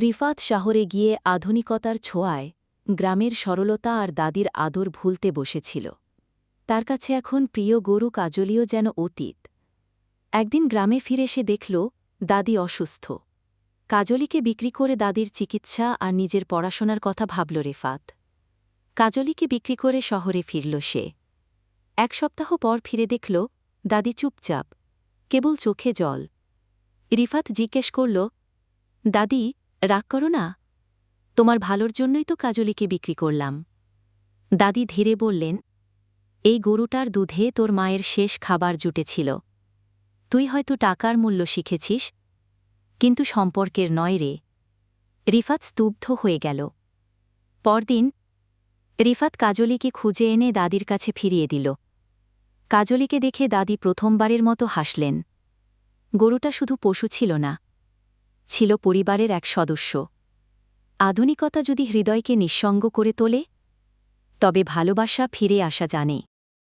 রিফাত শহরে গিয়ে আধুনিকতার ছোঁয়ায় গ্রামের সরলতা আর দাদির আদর ভুলতে বসেছিল। তার কাছে এখন প্রিয় গরু কাজলিও যেন অতীত। একদিন গ্রামে ফিরে সে দেখল, দাদি অসুস্থ। কাজলিকে বিক্রি করে দাদির চিকিৎসা আর নিজের পড়াশোনার কথা ভাবল রেফাত। কাজলিকে বিক্রি করে শহরে ফিরল সে। এক সপ্তাহ পর ফিরে দেখল, দাদি চুপচাপ, কেবল চোখে জল। রিফাত জিজ্ঞেস করল, দাদি রাগ করো না। তোমার ভালোর জন্যই তো কাজলিকে বিক্রি করলাম। দাদি ধীরে বললেন, এই গরুটার দুধে তোর মায়ের শেষ খাবার জুটেছিল। তুই হয়তো টাকার মূল্য শিখেছিস, কিন্তু সম্পর্কের নয় রে। রিফাত স্তব্ধ হয়ে গেল। পরদিন রিফাত কাজলিকে খুঁজে এনে দাদির কাছে ফিরিয়ে দিল। কাজলিকে দেখে দাদি প্রথমবারের মতো হাসলেন। গরুটা শুধু পশু ছিল না ছিল পরিবারের এক সদস্য। আধুনিকতা যদি হৃদয়কে নিঃসঙ্গ করে তোলে, তবে ভালোবাসা ফিরে আসা জানে।